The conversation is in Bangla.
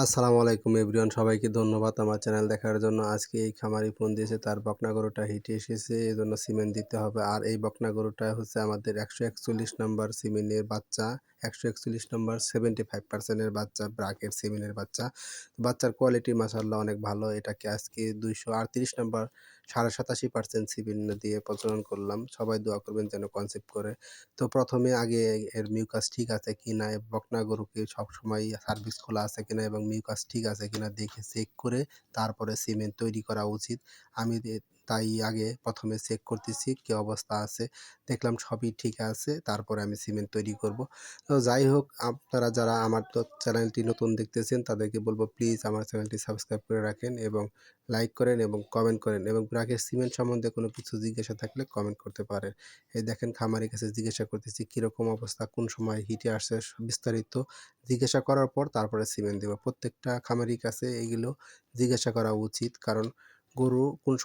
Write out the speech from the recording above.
আসসালামু আলাইকুম এভরিওয়ান, সবাইকে ধন্যবাদ আমার চ্যানেল দেখার জন্য। আজকে এই খামারি ফোন দিয়েছে, তার বকনা গরুটা হিটে এসেছে এই জন্য সিমেন্ট দিতে হবে। আর এই বকনা গরুটা হচ্ছে আমাদের একশো একচল্লিশ নম্বর সিমেন্টের বাচ্চা, একশো একচল্লিশ নম্বর সেভেন্টি ফাইভ পার্সেন্টের বাচ্চা, ব্রাকের সিমেন্টের বাচ্চা। বাচ্চার কোয়ালিটি মাসাল্লাহ অনেক ভালো, এটাকে আজকে দুইশো আটত্রিশ নম্বর সাড়ে সাতাশি পার্সেন্ট সিমেন্ট দিয়ে প্রচলন করলাম। সবাই দোয়া করবেন যেন কনসেপ্ট করে। তো প্রথমে আগে এর মিউকাস ঠিক আছে কি না বকনা গরুকে সবসময় সার্ভিস খোলা আছে কিনা এবং মিউকাস ঠিক আছে কিনা দেখে চেক করে তারপরে সিমেন্ট তৈরি করা উচিত। আমি তাই আগে প্রথমে চেক করতেছি কি অবস্থা আছে। দেখলাম সবই ঠিক আছে, তারপরে আমি সিমেন্ট তৈরি করব। তো যাই হোক, আপনারা যারা আমার তো চ্যানেলটি নতুন দেখতেছেন, তাদেরকে বলব প্লিজ আমার চ্যানেলটি সাবস্ক্রাইব করে রাখেন এবং লাইক করেন এবং কমেন্ট করেন এবং ব্রাকের সিমেন্ট সম্বন্ধে কোনো কিছু জিজ্ঞাসা থাকলে কমেন্ট করতে পারেন। এই দেখেন খামারের কাছে জিজ্ঞাসা করতেছি, কীরকম অবস্থা, কোন সময় হিটে আসছে বিস্তারিত। জিজ্ঞাসা করার পর তারপরে সিমেন্ট দেবো। প্রত্যেকটা খামারির কাছে এগুলো জিজ্ঞাসা করা উচিত, কারণ গরু কোন